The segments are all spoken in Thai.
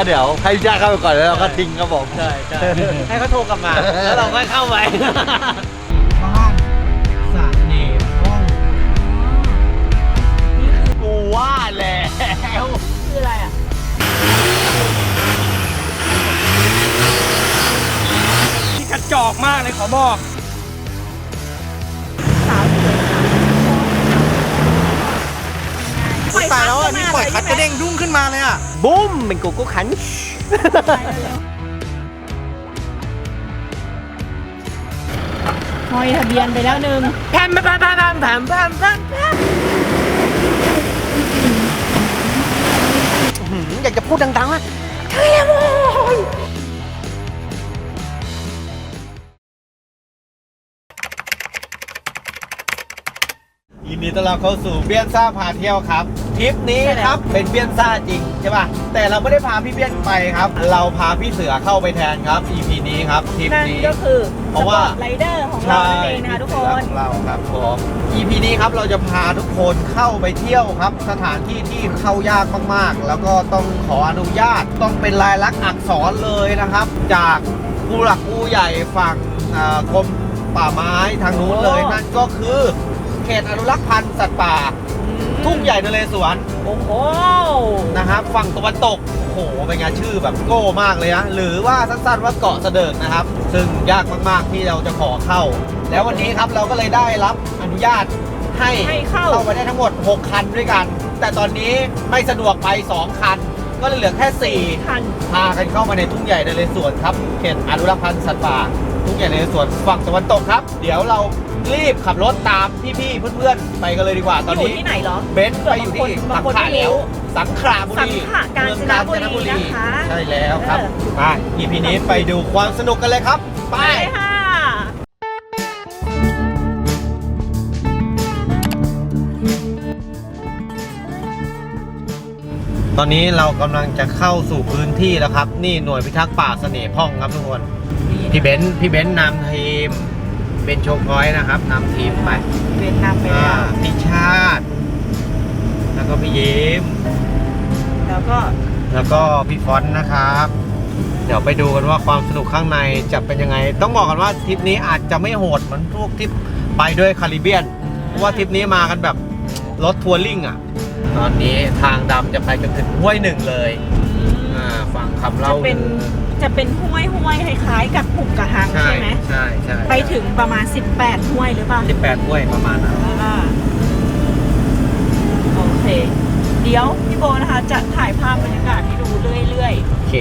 ก็เดี๋ยวให้พี่ชาติเข้าไปก่อนแล้วเราก็ทิ้งครับผมใช่ใช่ให้เขาโทรกลับมา แล้วเราก็เข้าไปบ้านสะเนห้องกูว่าแล้วคืออะไรอะที่กระจอกมากเลยขอบอก สวยตายแล้วอะนี่ปล่อยคัดกระเด้งดุ้งขึ้นมาเลยอะบุ้มเป็นโกโก้ขันห้อยทะเบียนไปแล้วหนึ่งแพมแพมแพมแพมแพมแพมแพมอยากจะพูดดังๆอะยิ นดีต้อนรับเข้าสู่เบียนซ่าพาเที่ยวครับทริปนี้ครับเป็นเบียนซ่าจริงใช่ป่ะแต่เราไม่ได้พาพี่เบียนไปครับ เราพาพี่เสือเข้าไปแทนครับ EP นี้ครับทริปนั่นนี้ ก็คือเพราะว่าไรเดอร์ของเรานั่นเองนะคะทุกคน ของเราครับผม EP นี้ครับเราจะพาทุกคนเข้าไปเที่ยวครับ สถานที่ที่เข้ายากมากๆ แล้วก็ต้องขออนุญาตต้องเป็นลายลักษณ์อักษรเลยนะครับ จากผู้หลักผู้ใหญ่ฝั่งเอ่อกรมป่าไม้ทางนู้นเลย โอ้ นั่นก็คือ เขตอนุรักษ์พันธุ์สัตว์ป่า ทุ่งใหญ่นเรศวรโอ้โหนะครับฝั่งตะวันตกโอ้โหเป็นไงชื่อแบบโก้มากเลยนะหรือว่าสั้นๆว่าเกาะเสดิร์ดนะครับ ซึ่งยากมากๆที่เราจะขอเข้า แล้ววันนี้ครับเราก็เลยได้รับอนุญาตให้ให้เข้าไปได้ทั้งหมด 6 คันด้วยกัน แต่ตอนนี้ไม่สะดวกไป 2 คัน ก็เลยเหลือแค่คัน4พากันเข้ามาในทุ่งใหญ่นเรศวรครับเขตอนุรักษ์พันธุ์สัตว์ป่าทุ่งใหญ่นเรศวรฝั่งตะวันตกครับ เดี๋ยวเรา รีบขับรถตามพี่ๆเพื่อนๆไปกันเลยดีกว่าตอนอยู่นี้ที่ไหนเหรอ เบนซ์ไปอยู่ที่บาสังงคนขละไม่รู้แล้วสังขละบุรีสังขละกาญจนบุรีเมืองกาญจนบุรีนะคะใช่แล้วครับเออ ไป EP นี้ไปดูความสนุกกันเลยครับ ไป ไปค่ะตอนนี้เรากำลังจะเข้าสู่พื้นที่แล้วครับ นี่หน่วยพิทักษ์ป่าเสน่ห์พ่องครับทุกคน พี่เบนซ์พี่เบนซ์นำทีม เป็นโชว์พอยต์นะครับนำทีมไปเวียดนามไปอ่าแล้วพี่ชาติ แล้วก็พี่ยิ้ม แล้วก็แล้วก็พี่ฟอนต์นะครับ เดี๋ยวไปดูกันว่าความสนุกข้างในจะเป็นยังไง ต้องบอกกันว่าทริปนี้อาจจะไม่โหดเหมือนพวกทริปไปด้วยคาริเบียน เพราะว่าทริปนี้มากันแบบรถทัวริ่งอะ ตอนนี้ทางดำจะไปจนถึงห้วยหนึ่งเลยอ่าฟังคำจะเล่าเป็น จะเป็นห้วยห้วยๆคล้ายๆ กับหุบกระหังใช่ใช่ไหมใช่ใช่ไปถึงประมาณ 18 ห้วยหรือเปล่าสิบแปดห้วยประมาณนั้นอ่าโอเค เดี๋ยวพี่โบนะคะจะถ่ายภาพบรรยากาศให้ดูเรื่อยโอเค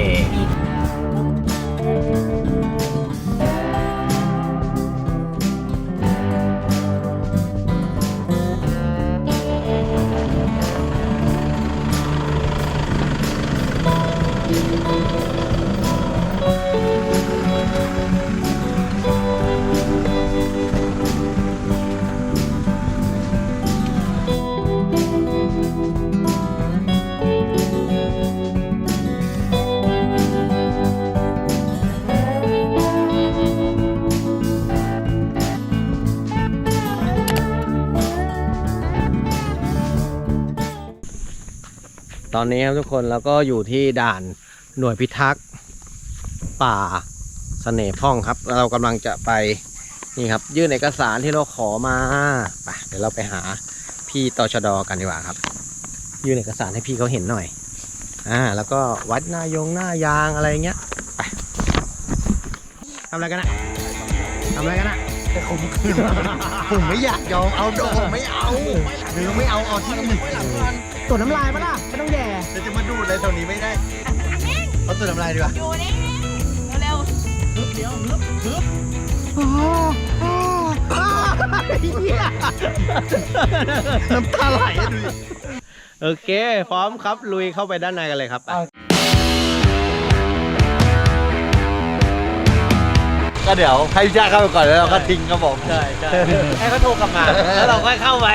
ตอนนี้ครับทุกคนเราก็อยู่ที่ด่านหน่วยพิทักษ์ป่าเสน่ห์พ่องครับ เรากำลังจะไปนี่ครับ ยื่นเอกสารที่เราขอมาไปเดี๋ยวเราไปหาพี่ตชดกันดีกว่าครับ ยื่นเอกสารให้พี่เขาเห็นหน่อยอ่าแล้วก็วัดหน้ายงหน้ายางอะไรเงี้ยไปทำอะไรกันอะทำอะไรกันอะจะข่มขืนผมไม่อยากยอมเอาโดมไม่เอาหรือไม่เอาเอาที่อื่น ตรวจน้ำลายปะล่ะไม่ต้องแย่เราจะมาดูดอะไรตรงนี้ไม่ได้เอาตัวทำลายดีกว่าอยู่นี่เร็วน้ำตาไหลอะดูดิโอเค พร้อมครับ ลุยเข้าไปด้านในกันเลยครับก็เดี๋ยวให้พี่ชาติเข้าไปก่อนแล้วเราก็ทิ้งครับผมใช่ใช่ให้เขาโทรกลับมา แล้วเราก็เข้าไป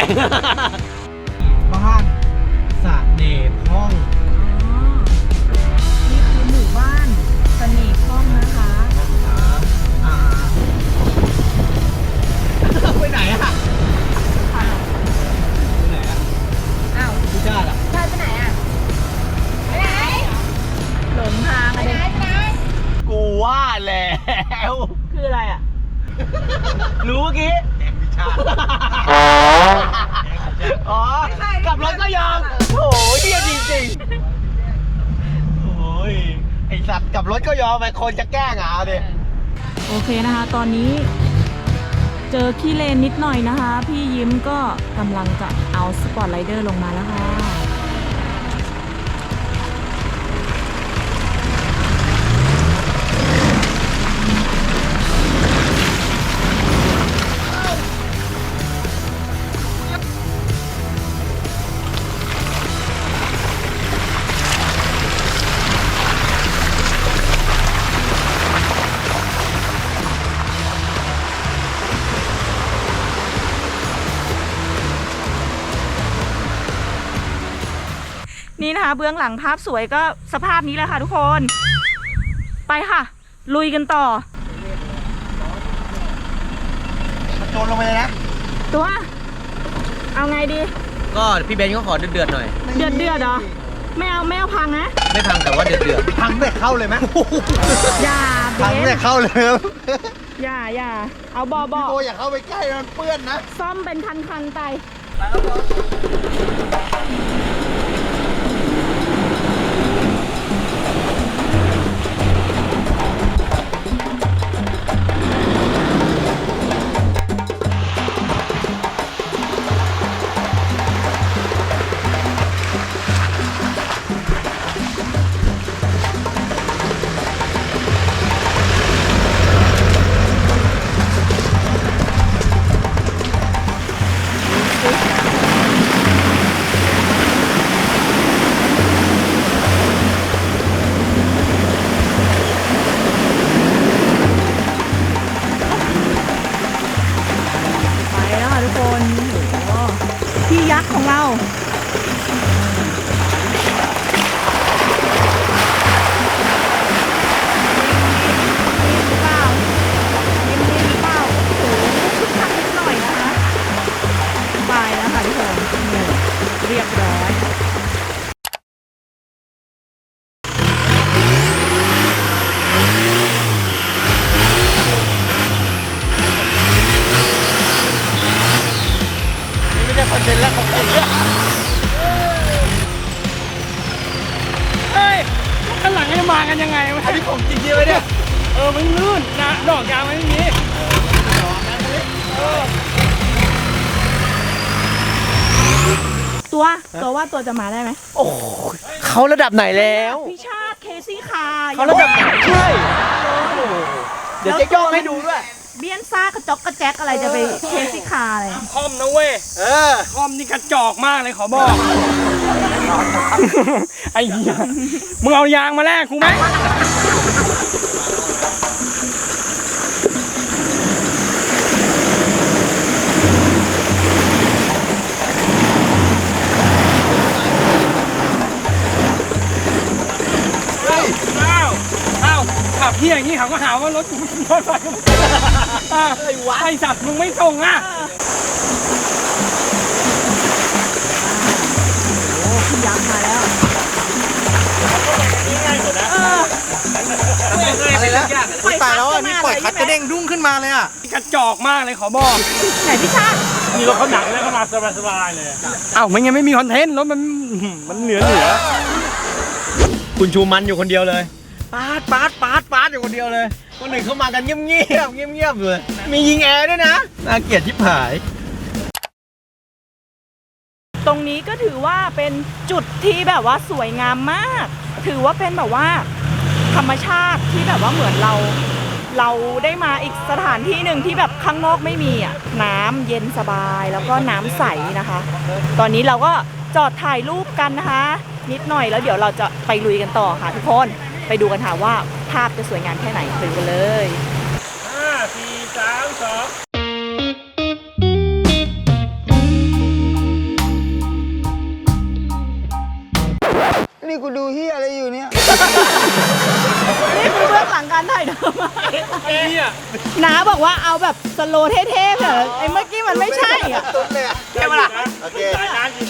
ว คืออะไรอะ รู้เมื่อกี้อ๋อกลับรถก็ยอมโอ้ยเฮียจริงๆโอ้ยไอสัตว์กลับรถก็ยอมไปคนจะแกล้งอะเอาดิโอเคนะคะ ตอนนี้ เจอขี้เลนนิดหน่อยนะคะ พี่ยิ้มก็กำลังจะเอาสปอร์ตไรเดอร์ลงมาแล้วค่ะ เบื้องหลังภาพสวยก็สภาพนี้แหละค่ะทุกคน ไปค่ะ ลุยกันต่อโจนลงไปเลยนะ ตัว เอาไงดี ก็พี่เบนก็ขอเดือดๆหน่อย เดือดเดือดเหรอไม่เอาไม่เอาพังนะ ไม่พังแต่ว่าเดือดๆพังแต่เข้าเลยไหมอย่าเบพังนแต่เข้าเลยครับอย่าอย่าเอาบอบอโบอย่าเข้าไปใกล้มันเปื้อนนะ ซ่อมเป็นคันคันๆไปไป ของเรา ตัวตัวว่าตัวจะมาได้ไหมโอ้โหเขาระดับไหนแล้วพี่ชาติเคซี่คาเขาระดับไหนใช่เดี๋ยวจะย่องให้ดูด้วย เบี้ยนซ่ากระจอกกระแจกอะไรจะไปเคซี่คาอะไรคอมนะเว้ยเออคอมนี่กระจอกมากเลยขอบอกไอ้เหี้ยมึงเอายางมาแลกกูไหม ขับเฮียอย่างนี้เขาก็หาว่ารถกูรถไฟไอ้วะไอ้สัตว์มึงไม่ส่งอะโอ้พี่ยักษ์มาแล้วอะไรแล้วตายแล้วอะนี่ปล่อยคัดกระเด้งดุ้งขึ้นมาเลยอะ กระจอกมากเลยขอบอก ไหนพี่ชาติมีรถเขาหนักแล้วเขามาสบายๆเลยอ้าวมันยังไม่มีคอนเทนต์รถมันมันเหลือเหลือคุณชูมันอยู่คนเดียวเลย ปาดปาดปาดปาดอยู่คนเดียวเลยคนหนึ่งเข้ามากันเงียบเงียบเงียบเงียบเลยมียิงแอร์ด้วยนะน่าเกลียดชิบหาย ตรงนี้ก็ถือว่าเป็นจุดที่แบบว่าสวยงามมาก ถือว่าเป็นแบบว่า ธรรมชาติที่แบบว่าเหมือนเรา เราได้มาอีกสถานที่หนึ่งที่แบบข้างนอกไม่มีอะน้ำเย็นสบายแล้วก็น้ำใสนะคะ ตอนนี้เราก็จอดถ่ายรูปกันนะคะ นิดหน่อยแล้วเดี๋ยวเราจะไปลุยกันต่อค่ะทุกคน ไปดูกันค่ะว่าภาพจะสวยงามแค่ไหนไปดูกันเลยห้าสี่สามสองนี่กูดูเฮียอะไรอยู่เนี่ย นี่คือเบื้องหลังการถ่ายทำไอ้เนี่ยน้าบอกว่าเอาแบบสโลว์เท่ๆเถอะไอ้เมื่อกี้มันไม่ใช่อะตุ๊ดเลยอะใช่ปะล่ะ โอเค สายน้ำกิน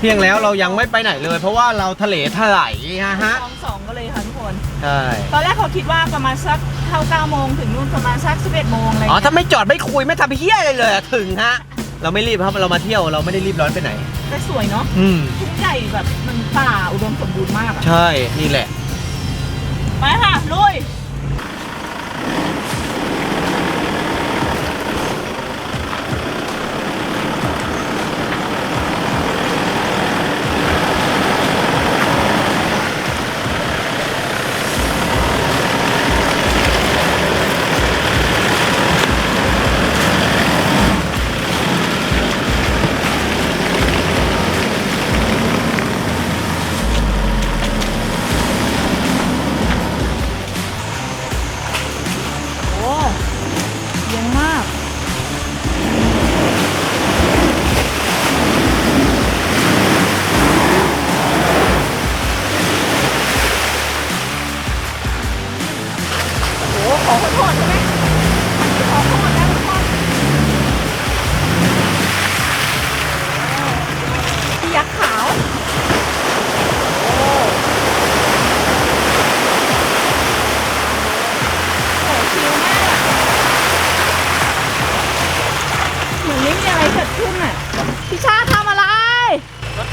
เพียงแล้วเรายังไม่ไปไหนเลย เพราะว่าเราทะเลถลายฮะฮะสองสองก็เลยค่ะทุกคน ใช่ตอนแรกเขาคิดว่าประมาณสักเข้า9โมงถึงนู่นประมาณสัก11โมงอะไรอ๋อเงี้ยถ้าไม่จอดไม่คุยไม่ทำเฮี้ยอะไรเลยอะถึงฮะ เราไม่รีบครับเรามาเที่ยวเราไม่ได้รีบร้อนไปไหน แต่สวยเนาะอืมทุ่งใหญ่แบบมันป่าอุดมสมบูรณ์มากอะใช่นี่แหละ ไปค่ะลุย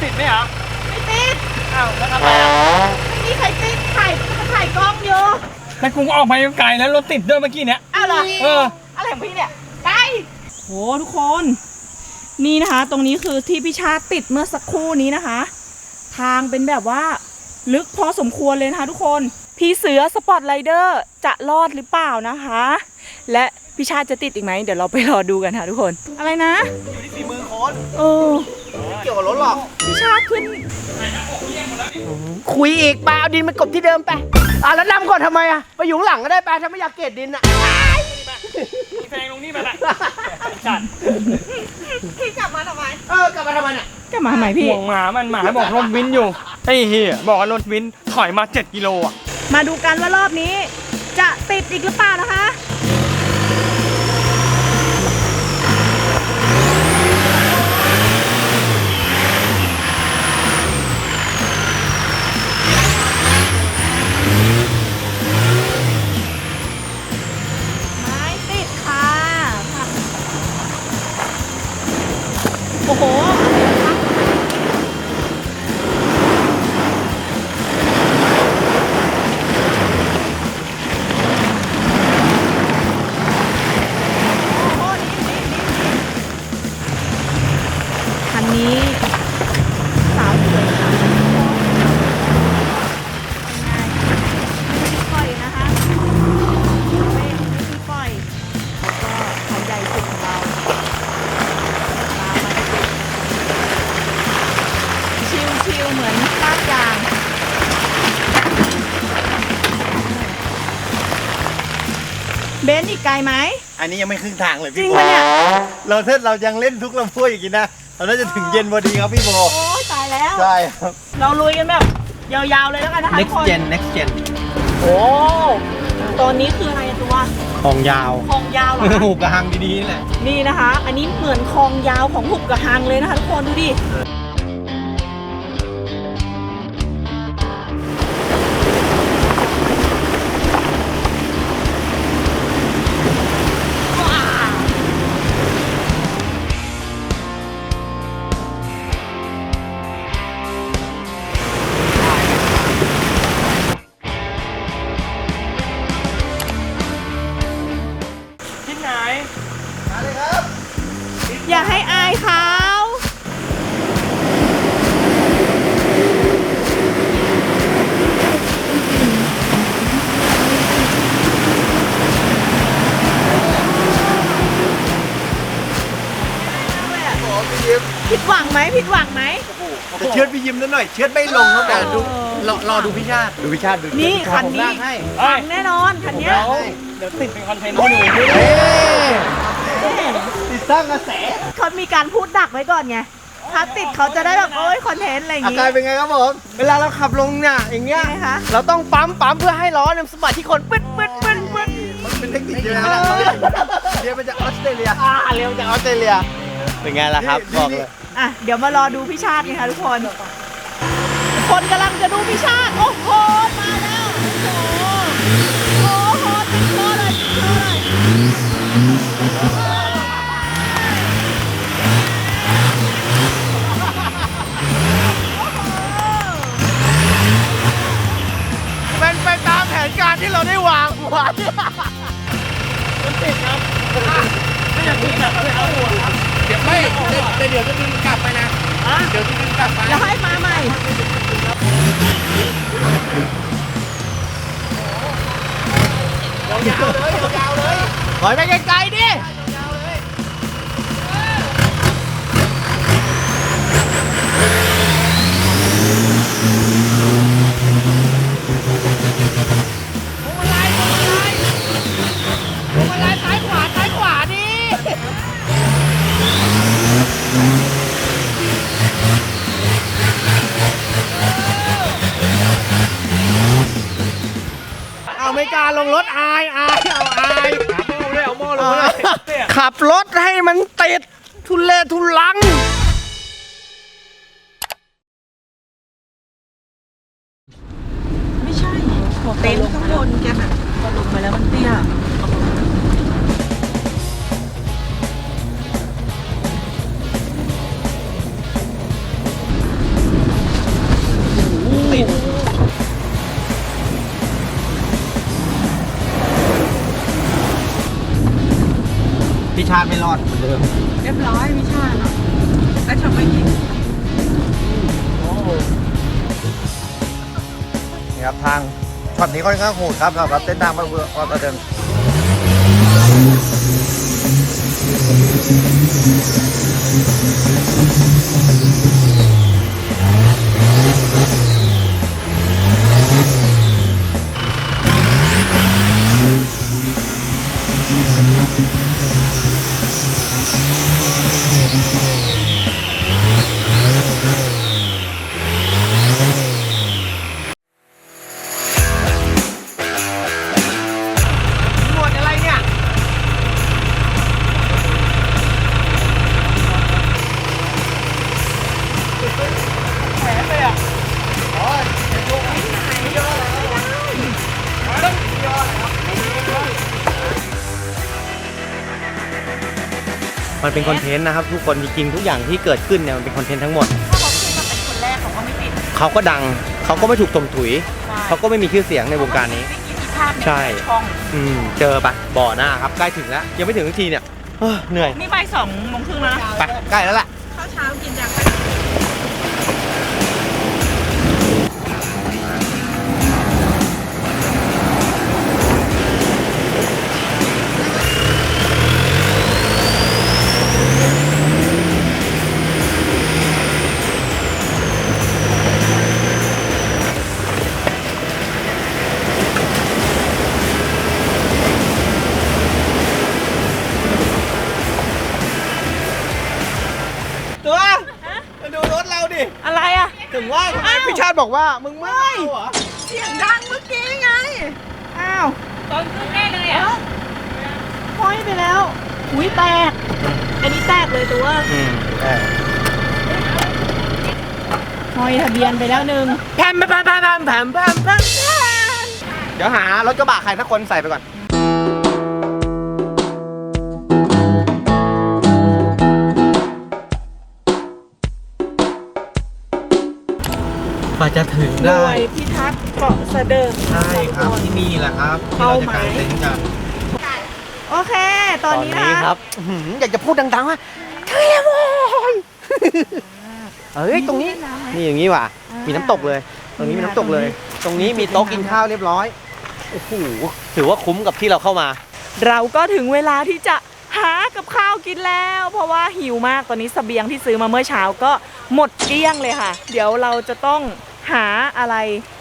ติดไหมเหรอไม่ติดอ้าวแล้วทำไมอะไม่มีใครติดถ่ายถ่ายกล้องอยู่แต่กูออกไปไกลแล้วรถติดด้วยเมื่อกี้เนี้ยอ้าวเหรอเอออะไรของพี่เนี่ยไกลโหทุกคน นี่นะคะ ตรงนี้คือที่พี่ชาติติดเมื่อสักครู่นี้นะคะ ทางเป็นแบบว่าลึกพอสมควรเลยนะคะทุกคน พี่เสือสปอร์ตไลเดอร์จะรอดหรือเปล่านะคะ และ พี่ชาติจะติดอีกไหมเดี๋ยวเราไปรอดูกันค่ะทุกคน อะไรนะ อยู่ที่ฝีมือคนเออไม่เกี่ยวกับรถหรอกพี่ชาติขึ้นคุยอีกไปเอาดินมากบที่เดิมไปอะแล้วนำก่อนทำไมอะไปอยู่ข้างหลังก็ได้ไปถ้าไม่อยากเกลียดดินอะแซงลงนี่มาละจัดพี่กลับมาทำไมเออกลับมาทำไมเนี่ยกลับมาทำไมพี่ห่วงหมามันหมาบอกรถวินอยู่ไอ้เหี้ยบอกว่ารถวินถอยมา 7 กิโลอะมาดูกันว่ารอบนี้ จะติดอีกหรือเปล่านะคะ ชิวชิวๆเหมือนลาดยางเบนซ์อีกไกลไหม อันนี้ยังไม่ครึ่งทางเลยจริพี่งโบปะเนี่ย เราถ้าเรายังเล่นทุกลำพูอย่างนี้นะเราน่าจะถึงเย็นพอดีครับพี่โบโอ้ยตายแล้ว ใช่ครับเราลุยกันแบบยาวๆเลยแล้วกันนะคะทุก next คน gen next gen โอ้ตอนนี้คืออะไรอะตัวของยาวคลองยาวเหรอคะ หูกระหังดีๆนี่แหละ นี่นะคะ อันนี้เหมือนคลองยาวของหุบกระหังเลยนะคะทุกคนดูดิที่ อย่าให้อายเขาผิดหวังไหมผิดหวังไหมจะเชือดพี่ยิ้มนิดหน่อย เชือดไม่ลงครับแต่ดูรอรอดูพี่ชาติดูพี่ชาติดูนี่คันนี้ ผมลากให้เฮ้ยแน่นอนคันเนี้ยเดี๋ยวเดี๋ยวติดเป็นคอนเทนต์ให้ดู เฮ้ ติดสร้างกระแสเขามีการพูดดักไว้ก่อนไงถ้าติดเขาจะได้แบบโอ้ยคอนเทนต์อะไรอย่างอางี้ การเป็นไงครับผม เวลาเราขับลงเนี่ยอย่างเงี้ยยังไงคะ เราต้องปั๊มปั๊มเพื่อให้ล้อเนี่ยสะบัดที่คนปึ๊ดปึ๊ดปึ๊ดปึ๊ด มันเป็นเทคนิคใช่ไหมเรียนมาจากออสเตรเลียอ่าเรียนมาจากออสเตรเลีย เป็นไงล่ะครับบอกเลย อะ เดี๋ยวมารอดูพี่ชาติกันค่ะทุกคน คนกำลังจะดูพิชาติ โอ้โห มาแล้ว โอ้โห โอ้โหติดคอเลยติดคอเลย เดี๋ยวไม่เดี๋ยวเดี๋ยวจะดึงกลับไปนะเดี๋ยวจะดึงกลับไปแล้วให้มาใหม่ยาวๆเลยยาวๆเลยถอยไปไกลๆดิเอาไม่กล้า ลงรถอายอายเอาอายเอาโม่เลยเอาโม่ลงมาเลยเนี่ยขับรถให้มันติดทุเลทุลัง ไม่ใช่เต็นท์ข้างบนแกน่ะพอลงมาแล้วมันเตี้ย ชาติไม่รอดเหมือนเดิมเรียบร้อยพิชาติอะแล้วทำไมกินนี่ครับทางช็อตนี้ค่อนข้างโหดครับสำหรับเส้นทางมาเพื่อวัดประเดิม มันเป็นคอนเทนต์นะครับ ทุกคนจริงๆทุกอย่างที่เกิดขึ้นเนี่ยมันเป็นคอนเทนต์ทั้งหมด ถ้าเขาขึ้นมาเป็นคนแรกเขาก็ไม่ติดเขาก็ดัง เขาก็ไม่ถูกตมถุย เขาก็ไม่มีชื่อเสียงในวงการนี้ ไม่กินภาพในใช่ช่อง อืมเจอปะบ่อหน้าครับใกล้ถึงแล้ว ยังไม่ถึงทันทีเนี่ยเอ้อเหนื่อย นี่บ่ายสองโมงครึ่งแล้วนะ ไปใกล้แล้วล่ะ บอกว่ามึงไม่เอาเหรอเสียงดังเมื่อกี้ไง อ้าวตอนขึ้นแน่เลยอะห้อยไปแล้ว อุ้ยแตก อันนี้แตกเลยตัวอืมห้อยทะเบียนไปแล้วหนึ่งแพมแพมแพมแพมแพมแพมแพมเดี๋ยวหารถกระบะใครสักคนใส่ไปก่อน กว่าจะถึงหน่ได้วยพิทักษ์เกาะเสดิร์ดใช่ครับที่นี่แหละครับที่เป้าเราจะหมายกางเต็นท์กัน โอเค ตอนนี้นะะครับอื้อหืออยากจะพูดดังๆว่าเทวอนเอ้ยตรงนี้ นี่อย่างนี้ว่ะ มีน้ำตกเลย ตรงนี้มีน้ำตกเลย ตรงนี้มีโต๊ะกินข้าวเรียบร้อย โอ้โห ถือว่าคุ้มกับที่เราเข้ามา เราก็ถึงเวลาที่จะหากับข้าวกินแล้ว เพราะว่าหิวมากตอนนี้เสบียงที่ซื้อมาเมื่อเช้าก็หมดเกลี้ยงเลยค่ะ เดี๋ยวเราจะต้อง หาอะไร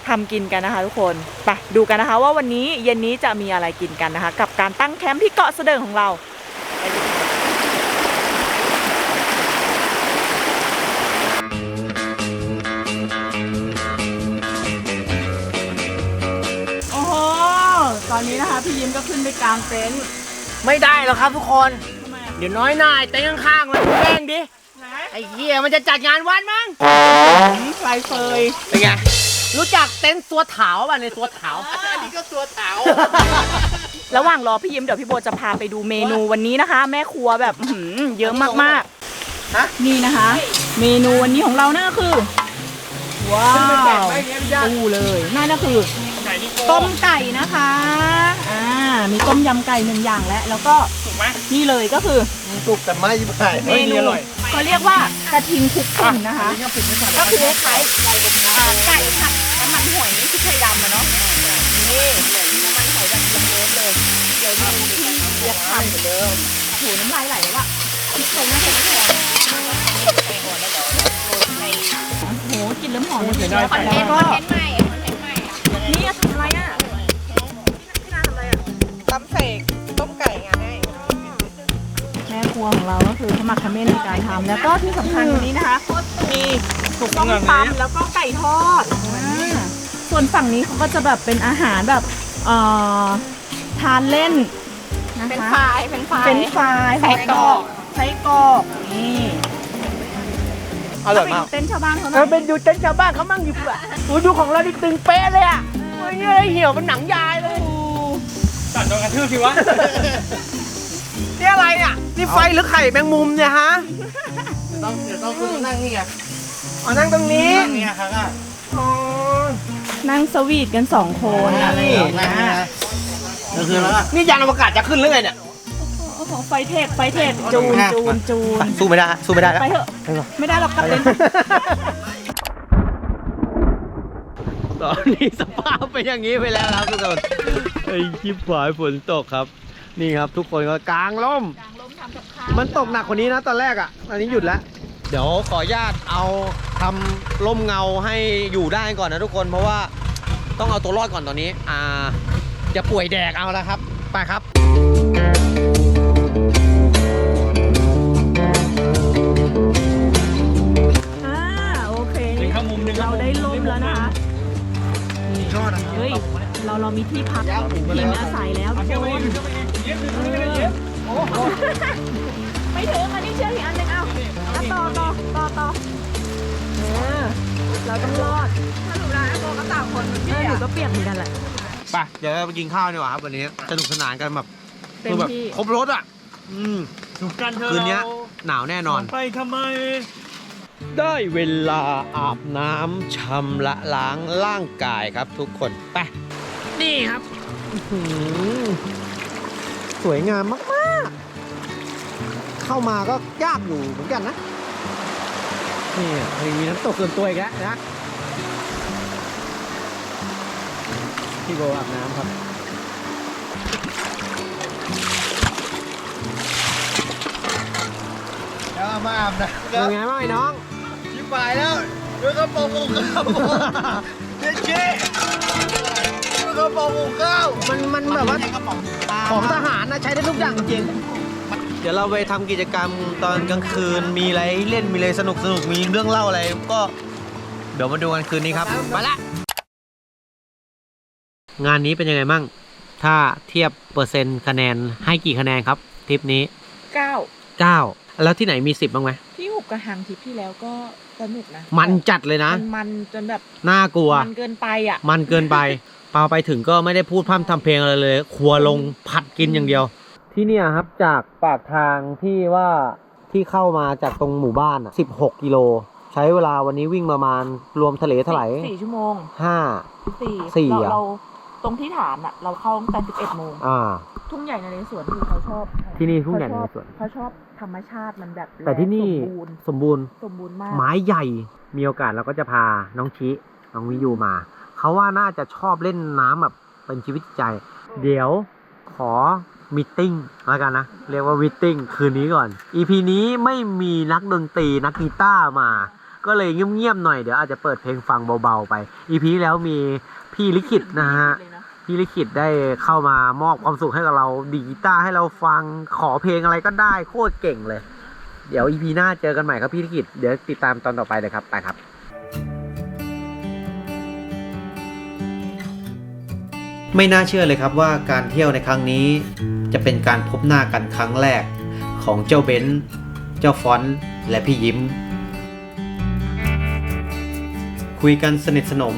ทำกินกันนะคะทุกคนไปดูกันนะคะว่าวันนี้เย็นนี้จะมีอะไรกินกันนะคะ กับการตั้งแคมป์ที่เกาะเสดิร์ดของเราโอ้โหตอนนี้นะคะพี่ยิ้มก็ขึ้นไปกลางเต็นท์ไม่ได้แล้วครับทุกคน ทำไมเดี๋ยวน้อยหน่ายเต็นท์ข้างๆมันแกล้งดิไหนเอ้เหี้ยมันจะจัดงานวัดมั้งไฟเฟยเป็นไงรู้จักเต็นท์ตัวเถาป่ะในตัวเถาอันนี้ก็ตัวเถาระหว่างรอพี่ยิ้มเดี๋ยวพี่โบจะพาไปดูเมนูวันนี้นะคะ แม่ครัวแบบอื้อหือเยอะมากฮะๆนี่นะคะ เมนูวันนี้ของเรานั่นก็คือ ว้าวดูเลยนั่นก็คือไก่นี่โกต้มไก่นะคะอ่ามีต้มยำไก่หนึ่งอย่างแล้วแล้วก็ถูกไหมนี่เลยก็คือ สุกแต่ไม่ยิ่งใหญ่เมนูอร่อย เขาเรียกว่ากระทิงคลุกฝุ่นนะคะ ก็คือคล้ายๆอ่าไก่ผัดน้ำมันหอยพริกไทยดำอะเนาะนี่น้ำมันหอยแบบเยิ้มๆเลยเดี๋ยวดูที่เรียกทำเหมือนเดิมโหน้ำลายไหลแล้วอะพริกไทยน่าจะไม่พอโอ้โหกลินเริ่มหอมเลยเห็นได้แล้วไปก็คอนเทนต์ใหม่คอนเทนต์ใหม่อะนี่อะทำอะไรอะตำเสกต้มไก่ไงแม่ครัวของเราก็คือขมักเขม้นในการทำแล้วก็ที่สำคัญวันนี้นะคะ มีส้มตำแล้วก็ไก่ทอดอ่าส่วนฝั่งนี้เขาก็จะแบบเป็นอาหารแบบเอ่อทานเล่นนะคะเป็นไฟล์เป็นไฟล์เป็นฟรายไส้กรอก ไส้กรอกนี่อร่อยมาก ไปดูเต้นท์ชาวบ้านเขาหเอน่ออยเป็นดูเต็นท์ชาวบ้านเขามั่งอยู่เปล่าโอ้ยดูของเราดิตึงเป๊ะเลยอะโอ้ยเนี่ยเหี่ยวเป็นหนังยายเลยจัดโดนกระทืบสิวะ นี่อะไรเนี่ยนี่ไฟหรือไข่แมงมุมเนี่ยฮะต้องเดี๋ยวต้องคุณนั่งนี่ไงอ๋อนั่งตรงนี้นี่ครับอ๋อนั่งสวีทกันสองคนนี่นะนี่ยานอวกาศจะขึ้นหรือไงเนี่ยโอ้โหไฟเทคไฟเทคจูนจูนจูนสู้ไม่ได้สู้ไม่ได้แล้วไปเถอะไม่ได้หรอกกลับเต็นท์ตอนนี้สภาพเป็นอย่างนี้ไปแล้วครับทุกคนไอ้ชิบหายฝนตกครับ นี่ครับทุกคนก็กางร่มมันตกหนักกว่านี้นะตอนแรกอะ อันนี้หยุดแล้ว เดี๋ยวขออนุญาตเอาทำร่มเงาให้อยู่ได้ก่อนนะทุกคน เพราะว่าต้องเอาตัวรอดก่อนตอนนี้ อ่า จะป่วยแดกเอาแล้วครับ ไปครับ อ่าโอเคเป็นข้างมุมหนึงเราได้ล่มแล้วนะคะเฮ้ย เราเรามีที่พักพิงอาศัยแล้วทุกคน ไม่ถึงอันนี้เชื่ออีกอันหนึงเอาเอาต่อต่อต่อต่อเออเราต้องรอดถ้าหนูได้โบก็ต่างคนเออหนูก็เปียกเหมือนกันแหละ ไปเดี๋ยวเราไปกินข้าวดีกว่าครับวันนี้สนุกสนานกันแบบเต็มคือแบบที่ ครบรถอะ อืม ถูกกันเธอคืนเนี้ย หนาวแน่นอน ไปทำไม ได้เวลาอาบน้ำชำระล้างร่างกายครับทุกคน ไป นี่ครับอื้อหือ วยงามมากๆ เข้ามาก็ยากอยู่เหมือนกันนะนี่มีน้ำตกส่วนตัวอีกแล้วนะพี่โบอาบน้ำครับแล้วมาอาบน้ำเป็นไงบ้างไอ้น้อง ชิบหายแล้วดูกระโปรงหุงข้าวเจ๊เจ๊ดูกระโปรงหุงข้าวมันมันแบบว่า ของทหารนะใช้ได้ทุกอย่างจริงเดี๋ยวเราไปทำกิจกรรมตอนกลางคืนมีอะไรเล่นมีอะไรสนุกสนุกมีเรื่องเล่าอะไรก็ เดี๋ยวมาดูกันคืนนี้ครับไปละ งานนี้เป็นยังไงบ้างถ้าเทียบเปอร์เซ็นต์คะแนนให้กี่คะแนนครับทริปนี้ เก้า9 แล้วที่ไหนมี 10บ้างไหมพี่หุบกระหังทริปที่แล้วก็สนุกนะมันจัดเลยนะ มันมันจนแบบน่ากลัว มันเกินไปอะ มันเกินไปพอไปถึงก็ไม่ได้พูดพร่ำทำเพลงอะไรเลย ครัวลงผัดกินอย่างเดียว ที่เนี่ยครับจากปากทางที่ว่าที่เข้ามาจากตรงหมู่บ้านอะ16 กิโล ใช้เวลาวันนี้วิ่งประมาณรวมทะเลเท่าไหร่สี่ชั่วโมงห้า สี่สี่เราอะ เราตรงที่ฐานอะเราเข้าตั้งแต่สิบเอ็ดโมงอ่า ทุ่งใหญ่นเรศวรคือเขาชอบที่นี่ทุ่งใหญ่นเรศวร เขาชอบธรรมชาติมันแบบแต่ที่นี่สมบูรณ์สมบูรณ์ สมบูรณ์มาก ไม้ใหญ่ มีโอกาสเราก็จะพาน้องชิ น้องวิยูมา เขาว่าน่าจะชอบเล่นน้ำแบบเป็นชีวิตจิตใจ เดี๋ยวขอมิทติ้งแล้วกันนะ เรียกว่ามิทติ้งคืนนี้ก่อน EP นี้ไม่มีนักดนตรีนักกีตาร์มา ก็เลยเงียบๆหน่อยเดี๋ยวอาจจะเปิดเพลงฟังเบาๆไป EP ที่แล้วมีพี่ลิขิตนะฮะเลยนะพี่ลิขิตได้เข้ามามอบความสุขให้กับเราดีดกีตาร์ให้เราฟังขอเพลงอะไรก็ได้โคตรเก่งเลย เดี๋ยวอีพีหน้าเจอกันใหม่ครับพี่ลิขิตเดี๋ยวติดตามตอนต่อไปเลยครับไปครับ ไม่น่าเชื่อเลยครับว่าการเที่ยวในครั้งนี้ จะเป็นการพบหน้ากันครั้งแรก ของเจ้าเบนซ์เจ้าฟอนและพี่ยิ้ม คุยกันสนิทสนม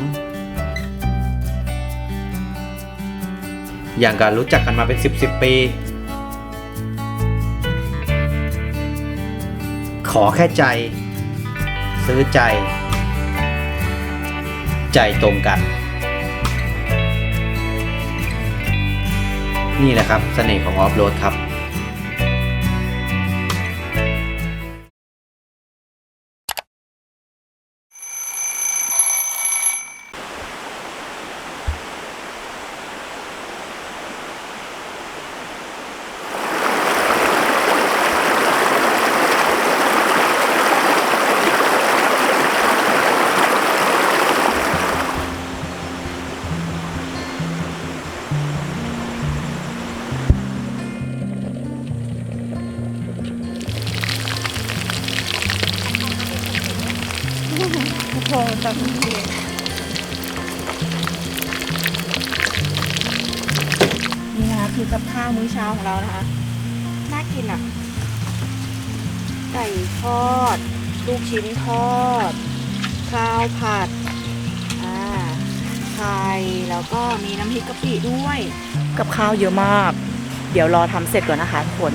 อย่างการรู้จักกันมาเป็น 10บสปี ขอแค่ใจ ซื้อใจ ใจตรงกัน นี่แหละครับเสน่ห์ของออฟโรดครับ ดี๋ยวรอทำเสร็จก่อนนะคะทุกคน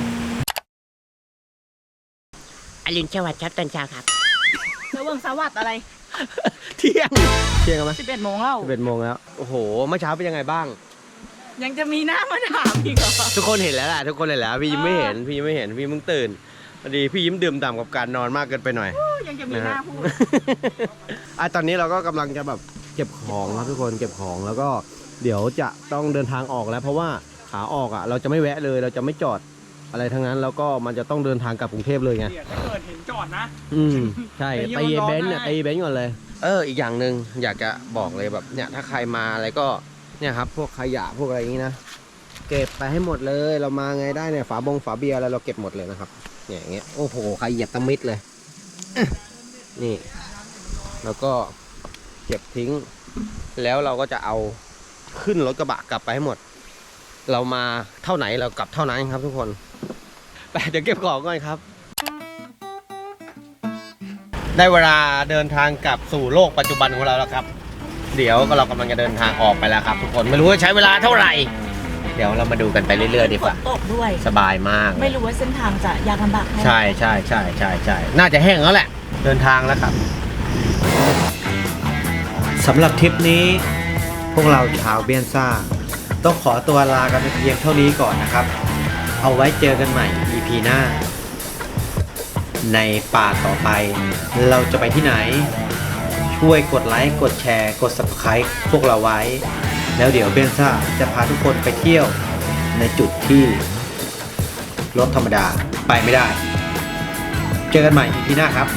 อรุณสวัสดิ์ครับตอนเช้าครับเดี๋ยวเบิ่งสวัสดอะไร เที่ยง เที่ยงกันไหม11โมงแล้วสิบเอ็ดโมงแล้ว โอ้โห เมื่อเช้าเป็นยังไงบ้าง ยังจะมีหน้ามาถามอีกเหรอ ทุกคนเห็นแล้วแหละทุกคนเห็นแล้ว พี่ยิ้มไม่เห็น พี่ยิ้มไม่เห็น พี่มึงตื่นพอดีพี่ยิ้มดื่มด่ำกับการนอนมากเกินไปหน่อย ยังจะมีหน้าพูดอะตอนนี้เราก็กำลังจะแบบเก็บของครับทุกคน เก็บของแล้วก็เดี๋ยวจะต้องเดินทางออกแล้วเพราะว่า ขาออกอะ เราจะไม่แวะเลย เราจะไม่จอดอะไรทั้งนั้น แล้วก็มันจะต้องเดินทางกลับกรุงเทพเลยไงเดี๋ยวถ้าเกิดเห็นจอดนะ อืม ใช่ไปยืนตีรอเบนซ์เนี่ยได้ตีเบนซ์ก่อนเลย เออ อีกอย่างหนึ่งอยากจะบอกเลยแบบเนี่ย ถ้าใครมาอะไรก็เนี่ยครับ พวกขยะพวกอะไรอย่างนี้นะ เก็บไปให้หมดเลยเรามาไงได้เนี่ยฝาบงฝาเบียร์อะไรเราเก็บหมดเลยนะครับเนี่ยอย่างเงี้ยโอ้โหใครเหยียบตะมิดเลยอะนี่ แล้วก็เก็บทิ้ง แล้วเราก็จะเอาขึ้นรถกระบะกลับไปให้หมด เรามาเท่าไหนเรากลับเท่านั้นครับทุกคนไปเดี๋ยวเก็บของก่อนครับ ได้เวลาเดินทางกลับสู่โลกปัจจุบันของเราแล้วครับ เดี๋ยวเรากำลังจะเดินทางออกไปแล้วครับ ทุกคนไม่รู้ว่าใช้เวลาเท่าไหร่ เดี๋ยวเรามาดูกันไปเรื่อยๆดีกฝว่านตกด้วย สบายมาก ไม่รู้ว่าเส้นทางจะยากลำบากแค่ไหนใช่ใช่ใช่ใช่ใช่น่าจะแห้งแล้วแหละ เดินทางแล้วครับสำหรับทริปนี้ พวกเราชาวเบียนซ่า ต้องขอตัวลากันเพียงเท่านี้ก่อนนะครับ เอาไว้เจอกันใหม่ EP หน้า ในป่าต่อไป เราจะไปที่ไหน ช่วยกดไลค์กดแชร์ กด Subscribe พวกเราไว้ แล้วเดี๋ยวเบนซ่าจะพาทุกคนไปเที่ยวในจุดที่รถธรรมดาไปไม่ได้ เจอกันใหม่ EP หน้าครับ